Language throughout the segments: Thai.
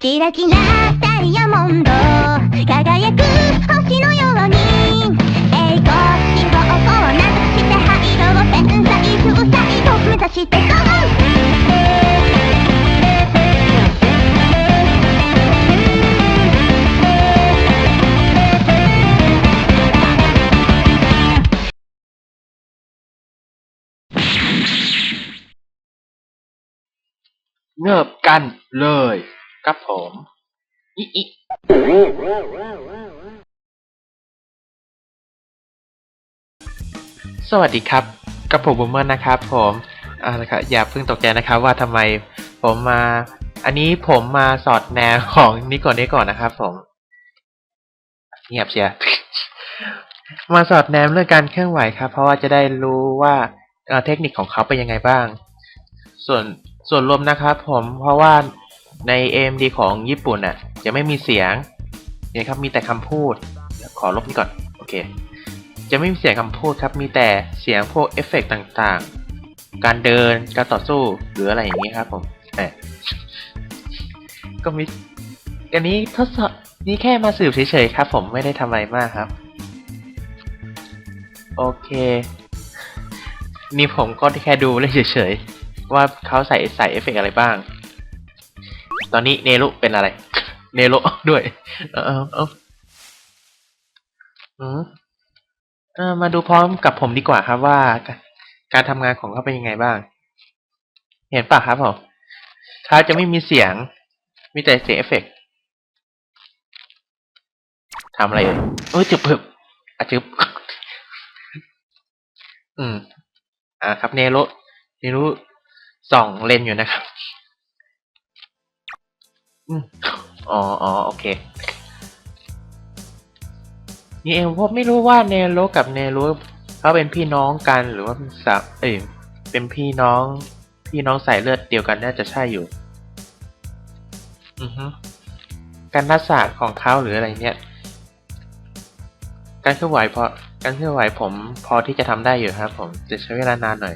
キラキラダイヤモンド輝く星のように英語信号をなくして灰色を天才風彩を目指して GO! เงิบกันเลย ครับผมอิอิสวัสดีครับ กับผมบูมเมอร์นะครับ ผมอ่านะครับอย่าเพิ่งตกใจนะครับว่าทำไมผมมา อันนี้ผมมาสอดแนวของนิโกะนิก่อนนะครับ ผม เงียบเชียมาสอดแนมเรื่องการเคลื่อนไหวครับ เพราะว่าจะได้รู้ว่าเทคนิคของเขาเป็นยังไงบ้าง ส่วนส่วนรวมนะครับ ผมเพราะว่า ใน AMD ของญี่ปุ่นน่ะจะไม่มีเสียงเนี่ยครับมีแต่คำพูดขอลบนี่ก่อนโอเคจะไม่มีเสียงคำพูดครับมีแต่เสียงพวกเอฟเฟกต์ต่างๆ การเดินการต่อสู้หรืออะไรอย่างนี้ครับผมแก็มีอันนี้ทดสอบนี่แค่มาสืบเฉยๆครับผมไม่ได้ทำอะไรมากครับโอเค นี่ผมก็แค่ดูเลยเฉยๆว่าเขาใส่ใส่เอฟเฟกต์อะไรบ้าง ตอนนี้เนรุเป็นอะไร เนโรด้วย เออเออเออมเออมาดูพร้อมกับผมดีกว่าครับว่า การทำงานของเขาเป็นยังไงบ้าง เห็นปะครับผมเขาจะไม่มีเสียง มีแต่เสียงเอฟเฟกต์ทำอะไรเอ่ยเออจึบเพิ่มอะจึบอืม อ่าครับเนโรเนโรส่องเลนอยู่นะครับ อืมอ๋ออ๋อโอเคนี่เองผมไม่รู้ว่าเนโรกับเนโรเขาเป็นพี่น้องกันหรือว่าเป็นสาวเอ้ยเป็นพี่น้อง พี่น้องสายเลือดเดียวกันน่าจะใช่อยู่ อือฮึการรักษาของเขาหรืออะไรเนี่ย การเคลื่อนไหวพอการเคลื่อนไหวผมพอที่จะทำได้อยู่ครับ ผมจะใช้เวลานานหน่อย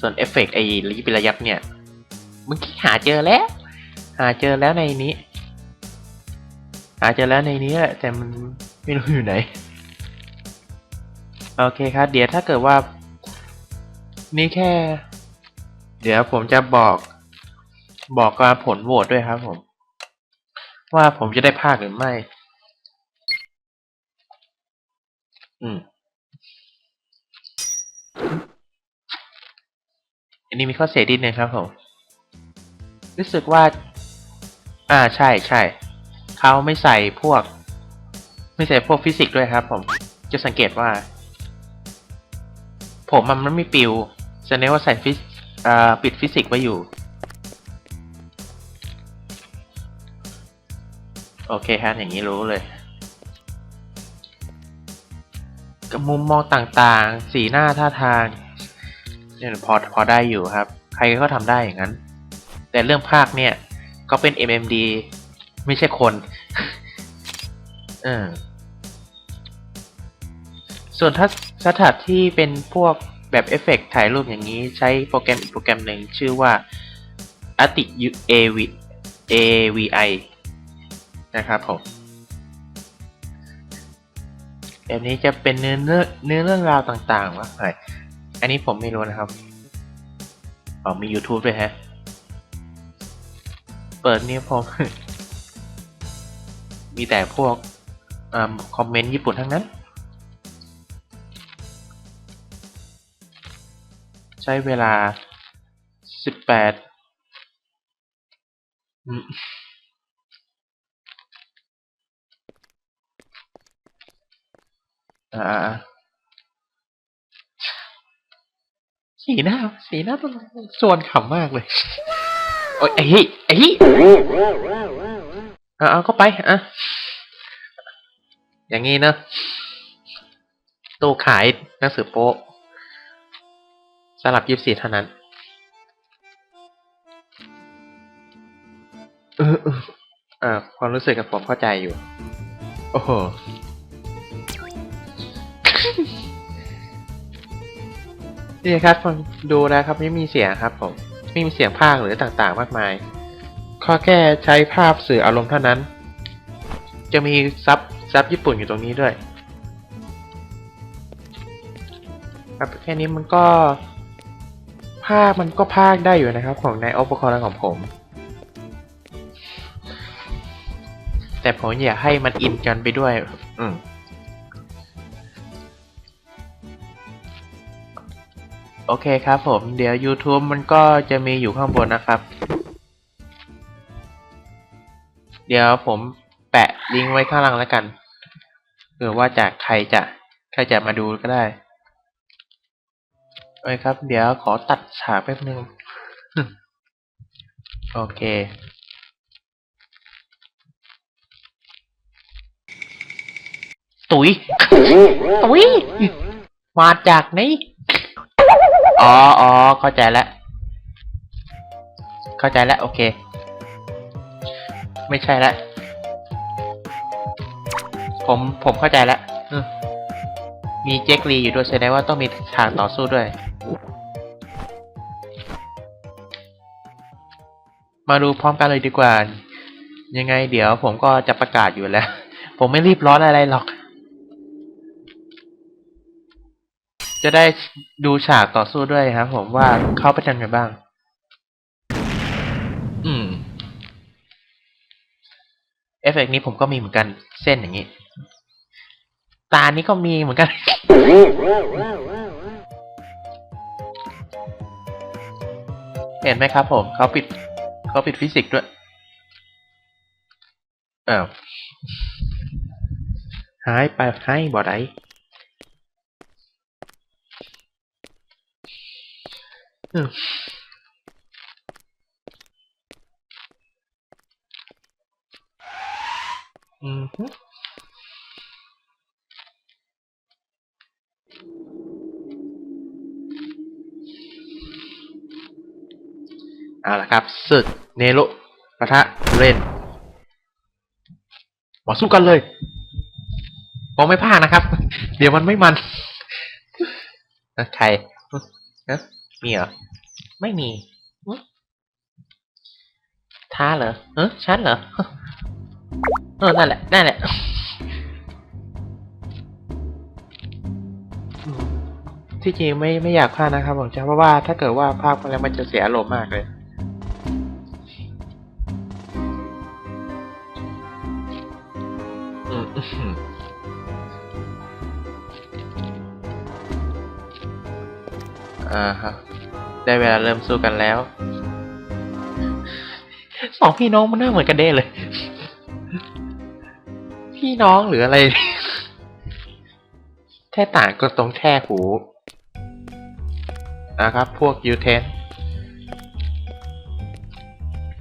ส่วนเอฟเฟกต์ไอ้ระยิบระยับเนี่ยเมื่อกี้หาเจอแล้ว หาเจอแล้วในนี้ หาเจอแล้วในนี้แหละแต่มันไม่รู้อยู่ไหน โอเคครับ เดี๋ยวถ้าเกิดว่า นี่แค่ เดี๋ยวผมจะบอกบอกการผลโหวตด้วยครับผม ว่าผมจะได้ภาคหรือไม่ อืมอันนี้มีข้อเสียดิดนึงครับผม รู้สึกว่า อ่าใช่ใช่เขาไม่ใส่พวก ไม่ใส่พวกฟิสิกส์ด้วยครับ ผมจะสังเกตว่า ผมมันมันไม่ปิวแสดงว่าใส่ฟิสปิดฟิสิกส์ไว้อยู่ โอเคครับอย่างนี้รู้เลยกมุมมองต่างๆ สีหน้าท่าทางเนี่ยพอพอได้อยู่ครับ ใครก็ทำได้อย่างนั้น แต่เรื่องภาคเนี่ย ก็เป็น MMD ไม่ใช่คน เออ ส่วนถ้าสถานที่เป็นพวกแบบเอฟเฟกต์ถ่ายรูปอย่างนี้ใช้โปรแกรมอีกโปรแกรมหนึ่งชื่อว่า a t i AV AVI นะครับผม แบบนี้จะเป็นเนื้อเรื่องเนื้อเรื่องราวต่างๆว่าไรอันนี้ผมไม่รู้นะครับ อ๋อมี YouTube ด้วยฮะ เปิดนี่ผมมีแต่พวกอคอมเมนต์ญี่ปุ่นทั้งนั้น ใช้เวลาสิบแปดอ่าสีหน้า สีหน้ามันส่วนขำมากเลย อ้ยไอ้เฮ้ยไอ้ฮ้ยเอาเอาก็ไปอะอย่างงี้เนอะตู้ขายหนังสือโป๊ะสลับยี่สิบเท่านั้นเออเอออ่าความรู้สึกกับผมเข้าใจอยู่ โอ้โหนี่ครับดูแล้วครับไม่มีเสียงครับผม ไม่มีเสียงภาคหรือต่างๆ มากมาย ข้อแค่ใช้ภาพสื่ออารมณ์เท่านั้น จะมีซับซับญี่ปุ่นอยู่ตรงนี้ด้วยครับแค่นี้มันก็ ภาคมันก็ภาคได้อยู่นะครับ ของในอุปกรณ์ของผม แต่ผมอยากให้มันอินกันไปด้วย อืม โอเคครับผม เดี๋ยว YouTube มันก็จะมีอยู่ข้างบนนะครับ เดี๋ยวผมแปะลิงก์ไว้ข้างล่างแล้วกันเผื่อว่าจากใครจะใครจะมาดูก็ได้โอเคครับ เดี๋ยวขอตัดฉากแป๊บนึง โอเคตุ๋ยตุ๋ยมาจากไหน อ๋ออ๋อเข้าใจแล้ว เข้าใจแล้ว โอเค ไม่ใช่แล้วผมผมเข้าใจแล้วมีเจ็คลีอยู่ด้วยแสดงว่าต้องมีฉากต่อสู้ด้วย มาดูพร้อมกันเลยดีกว่า ยังไงเดี๋ยวผมก็จะประกาศอยู่แล้ว ผมไม่รีบร้อนอะไรหรอก จะได้ดูฉากต่อสู้ด้วยครับผมว่าเขาเป็นยังไงบ้าง อืม เอฟเฟกต์นี้ผมก็มีเหมือนกันเส้นอย่างนี้ ตานี้ก็มีเหมือนกัน เห็นไหมครับผม เขาปิด เขาปิดฟิสิกส์ด้วยอ้าวหายไปให้บ่ได้ อือฮึเอาละครับศึกเนโรปะทะเรนมาสู้กันเลยผมไม่พลาดนะครับ เดี๋ยวมันไม่มัน ใครเอ๊ะมีเหรอ ไม่มีหึท้าเหรอเออฉันเหรอเออนั่นแหละนั่นแหละอืมที่จริงไม่ไม่อยากพลาดนะครับผมจะเพราะว่าถ้าเกิดว่าพลาดไปแล้วมันจะเสียอารมณ์มากเลยอืมอื้อหืออ่าฮะ ได้เวลาเริ่มสู้กันแล้ว สองพี่น้องมันหน้าเหมือนกันเด้เลย พี่น้องหรืออะไร แค่ต่างก็ตรงแท่หูนะครับ พวกยูเทน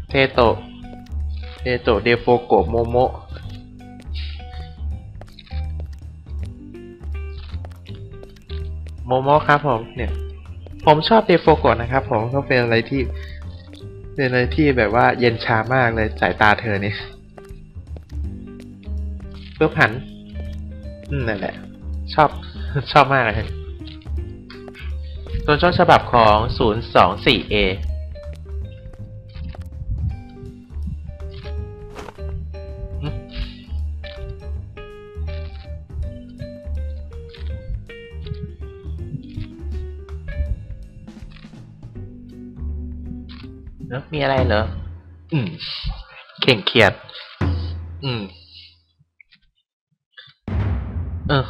เทโตะเทโตะเดโฟโกโมโมโมโมครับผมเนี่ย ผมชอบเดโฟกะนะครับผมเขาเป็นอะไรที่ เป็นอะไรที่แบบว่าเย็นชามากเลยสายตาเธอเนี่ยเพื่อผันนั่นแหละ ชอบชอบมากเลยตัวนช่องฉบับของ 024A มีอะไรเหรอ อืม เข่งเครียด อืม เออ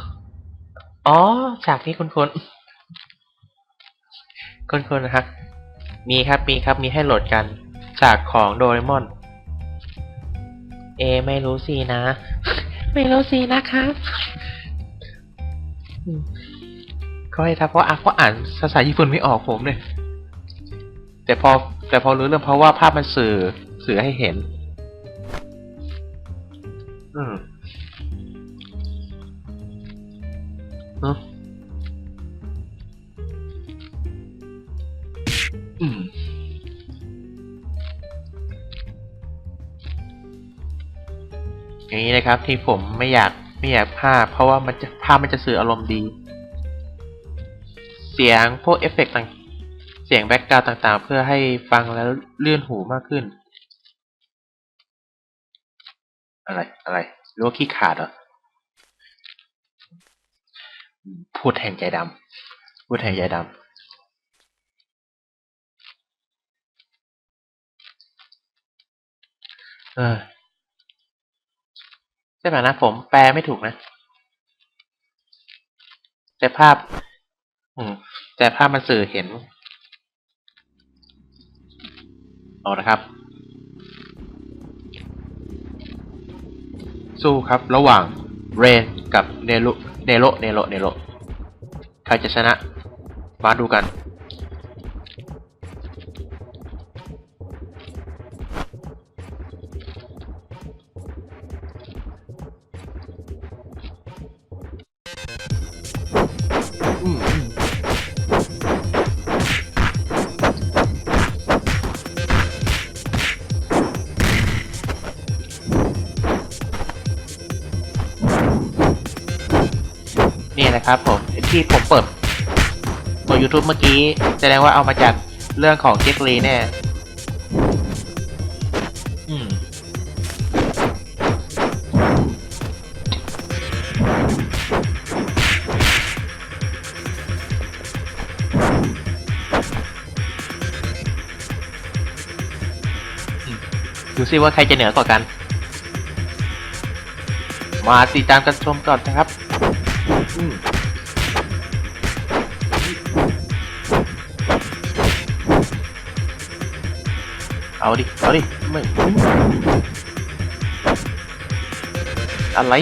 อ๋อ ฉากนี้คุณคนคุณคนนะครับ มีครับ มีครับ มีให้โหลดกัน ฉากของโดเรมอน เอ ไม่รู้สินะ ไม่รู้สินะครับอืมก็ให้ทักเพราะอะเพราะอ่านภาษาญี่ปุ่นไม่ออกผมเนี่ย แต่พอ แต่พอรู้เรื่องเพราะว่าภาพมันสื่อสื่อให้เห็น อืมเนอะอืมอย่างนี้นะครับ ที่ผมไม่อยากไม่อยากภาพ เพราะว่ามันจะภาพมันจะสื่ออารมณ์ดี เสียงพวกเอฟเฟกต์ต่าง เสียงแบ็กกราวด์ต่างๆ เพื่อให้ฟังแล้วเลื่อนหูมากขึ้น อะไรอะไรรือว่าขี้ขาดเหรอพูดแทนใจดำพูดแทนใจดำเออใช่ไหมนะผมแปลไม่ถูกนะ แต่ภาพ อืมแต่ภาพมันสื่อเห็น เอาละครับ สู้ครับระหว่างเรนกับเนโรเนโรเนโรเนโรใครจะชนะ มาดูกัน ครับผมที่ผมเปิดตัว YouTube เมื่อกี้ แสดงว่าเอามาจากเรื่องของเจคลีแน่อืมดูซิว่าใครจะเหนือกว่ากัน มาติดตามกันชมก่อนนะครับ เอาดิ เอาดิ ไม่ อะไร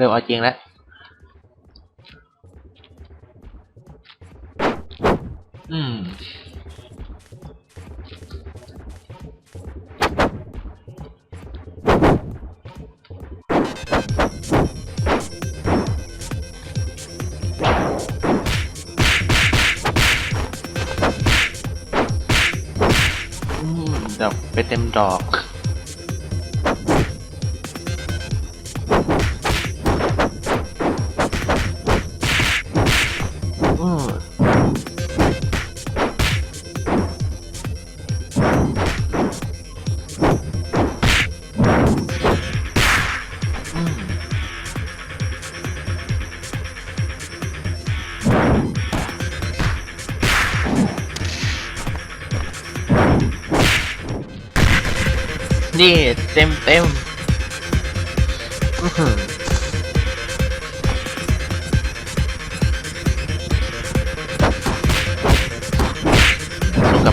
ริ่มเอาจริงแล้วอืมอืมดอกไปเต็มดอก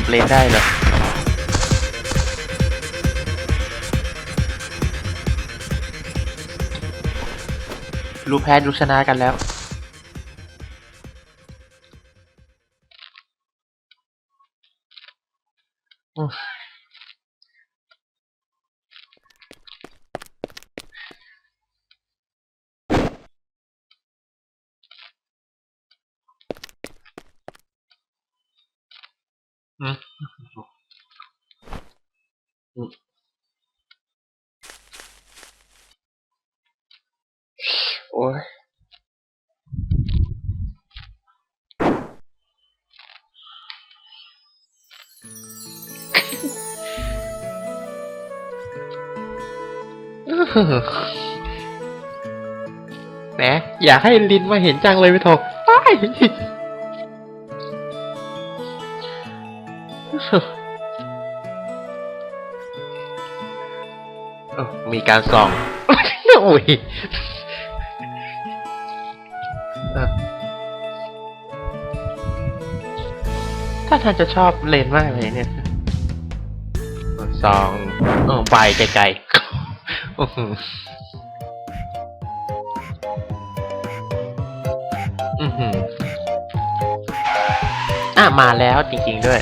เลนได้เหรอรู้แพ้รู้ชนะกันแล้ว อืม โอ้ยแหมอยากให้ลินมาเห็นจังเลยไปโถไป มีการส่องโอ้ยเออถ้าทางจะชอบเลนมากเลยเนี่ยส่องเออไปไกลๆอื้อหืออือหืออะมาแล้วจริงๆด้วย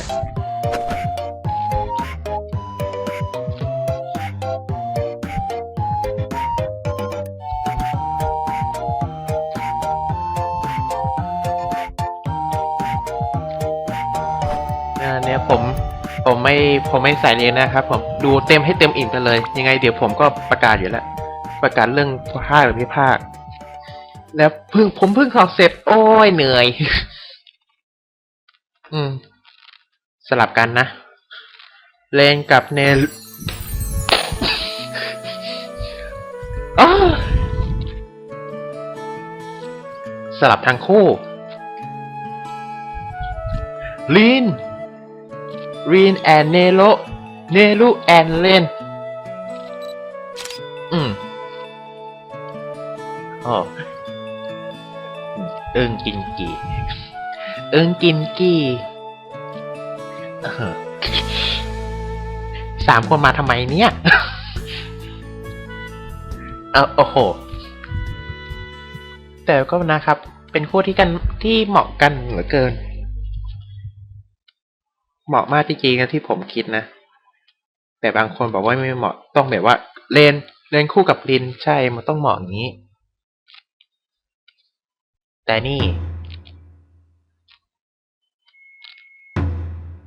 ผมไม่ผมไม่ใส่เลยนะครับผมดูเต็มให้เต็มอิ่มไปเลย ยังไงเดี๋ยวผมก็ประกาศอยู่แล้ว ประกาศเรื่องภาคหรือไม่ภาค แล้วเพิ่งผมเพิ่งสอบเสร็จ โอ้ยเหนื่อย อืม สลับกันนะเลนกับเนลสลับทั้งคู่ลีน รีนแอนเนโลเนลูแอนเลนอืมอ๋อเอิงกินกี่ เอิงกินกี่สามคนมาทำไมเนี่ยเออโอ้โห แต่ก็นะครับ เป็นคู่ที่กันที่เหมาะกันเหลือเกิน เหมาะมากจริงๆนะที่ผมคิดนะ แต่บางคนบอกว่าไม่เหมาะต้องแบบว่าเลนเลนคู่กับลินใช่มันต้องเหมาะอย่างนี้ แต่นี่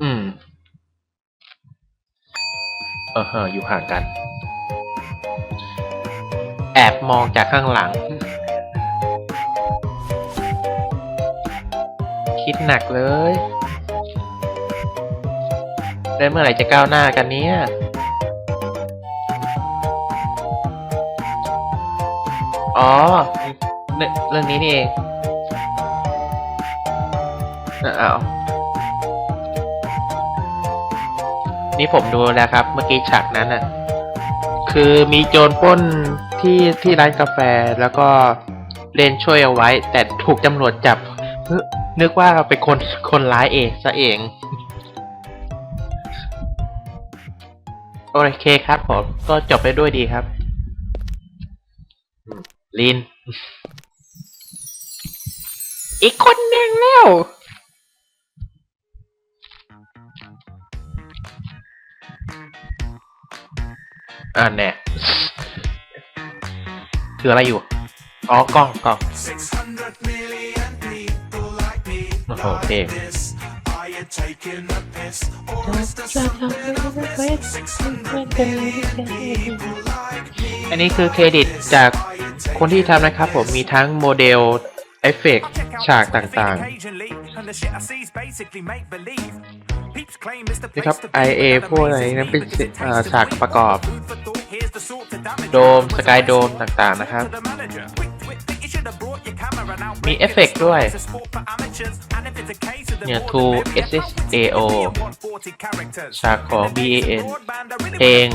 อืม เออเฮออยู่ห่างกัน แอบมองจากข้างหลัง คิดหนักเลย แล้วเมื่อไหร่จะก้าวหน้ากันเนี้ยอ๋อ เรื่องนี้นี่เองอะเอานี่ผมดูแล้วครับ เมื่อกี้ฉากนั้นน่ะ คือมีโจรป้นที่ที่ร้านกาแฟแล้วก็เลนช่วยเอาไว้ แต่ถูกตำรวจจับ นึกว่าเป็นคนคนร้ายเองซะเอง โอเคครับผม ก็จบไปด้วยดีครับลิน อีกคนหนึ่งแล้วอ่าแน่คืออะไรอยู่ อ๋อ กล้องกล้องโอ้โหเพลง อันนี้คือเครดิตจากคนที่ทำนะครับผมมีทั้งโมเดลเอฟเฟกต์ฉากต่างๆนี่ครับ IA พวกอะไรนั้นเป็นฉากประกอบ โดม สกายโดมต่างๆนะครับ มีเอฟเฟกต์ด้วย เนี่ย to SSAO ฉากของ BAN เพลง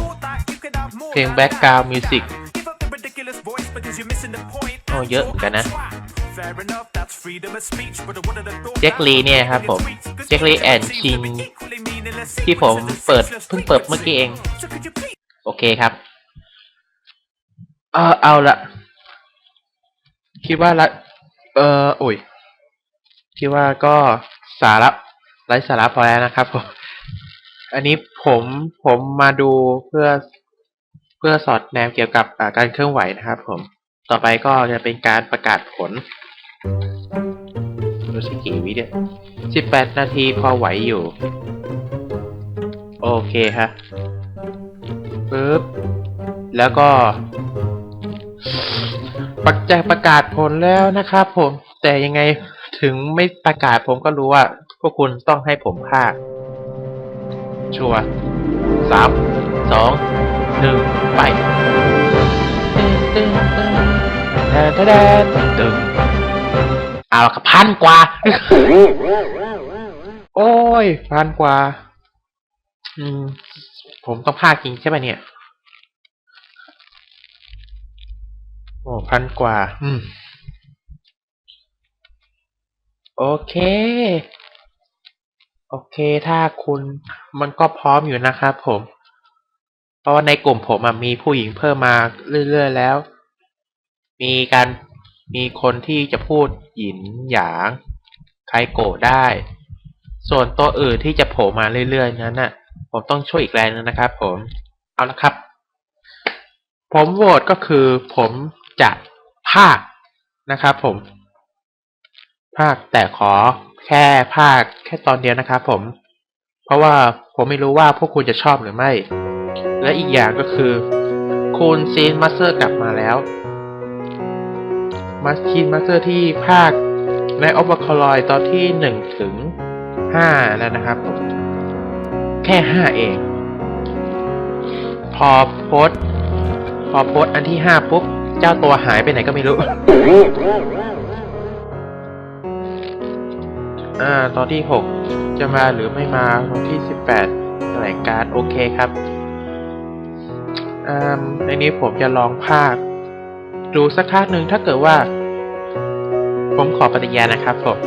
เพลง background music โอ้เยอะเหมือนกันนะเจ็คลีเนี่ยครับผมเจ็คลีแอนชินที่ผมเปิดเพิ่งเปิดเมื่อกี้เอง โอเคครับ เออเอาละคิดว่าละ เออโอ้ยคิดว่าก็สาระไร้สาระพอแล้วนะครับผมอันนี้ผมผมมาดูเพื่อเพื่อสอดแนมเกี่ยวกับการเคลื่อนไหวนะครับ ผมต่อไปก็จะเป็นการประกาศผลดูสิกี่วิเนี่ยสิบแปดนาทีพอไหวอยู่ โอเคฮะปึ๊บแล้วก็ ประจะประกาศผลแล้วนะครับผม แต่ยังไงถึงไม่ประกาศผมก็รู้ว่า พวกคุณต้องให้ผมพากย์ชัวร์สามสองหนึ่งไปตึงตึงตึงแทนแทนตึงเอาละครับพันกว่า โอ้ยพันกว่า อืม ผมต้องพากย์จริงใช่ไหมเนี่ย โอ้พันกว่า อืม โอเค โอเค ถ้าคุณมันก็พร้อมอยู่นะครับผม เพราะว่าในกลุ่มผมอะมีผู้หญิงเพิ่มมาเรื่อยๆแล้ว มีการมีคนที่จะพูดหยินหยาง ใครโกรธได้ ส่วนตัวอื่นที่จะโผล่มาเรื่อยๆนั้นน่ะ ผมต้องช่วยอีกแรงนึงนะครับผม เอาละครับ ผมโหวตก็คือผม จะภาคนะครับผม ภาคแต่ขอแค่ภาคแค่ตอนเดียวนะครับผม เพราะว่าผมไม่รู้ว่าพวกคุณจะชอบหรือไม่ และอีกอย่างก็คือ คุณซีนมาสเตอร์กลับมาแล้วมาซีนมาสเตอร์ที่ภาคในออฟคอลอยตอนที่หนึ่งถึงห้าแล้วนะครับผม แค่ห้าเอง พอโพสพอโพสอันที่ห้าปุ๊บ เจ้าตัวหายไปไหนก็ไม่รู้ อ่า ตอนที่หกจะมาหรือไม่มาตอนที่สิบแปดแถลงการโอเคครับ อ่า ในนี้ผมจะลองภาค ดูสักครั้งหนึ่งถ้าเกิดว่า ผมขอปฏิญาณนะครับผม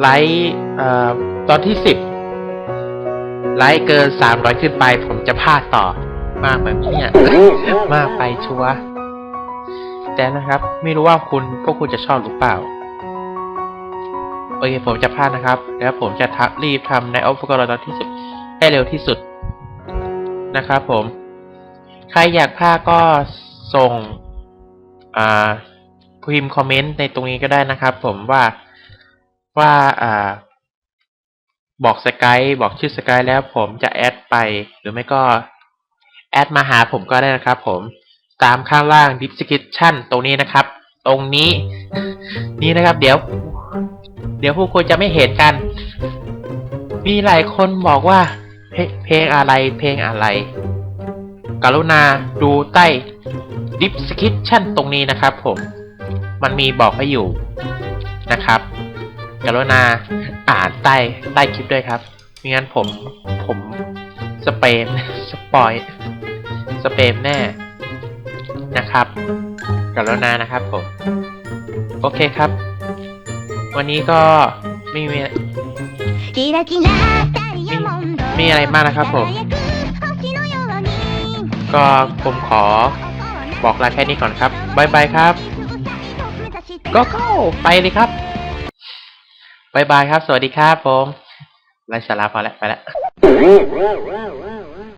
ไลค์อ่าตอนที่สิบไลค์เกินสามร้อยขึ้นไป ผมจะพากต่อ มากแบบนี้อะมากไปชัวร์ แต่นะครับ ไม่รู้ว่าคุณพวกคุณจะชอบหรือเปล่า โอเคผมจะพลาดนะครับ แล้วผมจะทักรีบทำในออฟฟิศตอนที่สุดให้เร็วที่สุดนะครับผม ใครอยากพากก็ส่งอ่าพิมพ์คอมเมนต์ในตรงนี้ก็ได้นะครับ ผมว่าว่าอ่าบอกสกายบอกชื่อสกายแล้วผมจะแอดไป หรือไม่ก็ แอดมาหาผมก็ได้นะครับผม ตามข้างล่าง description ตรงนี้นะครับ ตรงนี้ นี่นะครับ เดี๋ยว เดี๋ยวพวกคุณจะไม่เห็นกัน มีหลายคนบอกว่าเพลเพลงอะไร เพลงอะไร กรุณาดูใต้ description ตรงนี้นะครับ ผม มันมีบอกให้อยู่นะครับ กรุณาอ่านใต้ใต้คลิปด้วยครับไม่งั้นผมผมสเปมสปอยสเปมแน่ นะครับกับแล้วนานะครับผม โอเคครับ วันนี้ก็ไม่มีมีอะไรมากนะครับผม ก็ผมขอบอกลาแค่นี้ก่อนครับบายบายครับ ก็เข้าไปเลยครับบายบายครับ สวัสดีครับผมไร้สาระพอแล้วไปแล้ว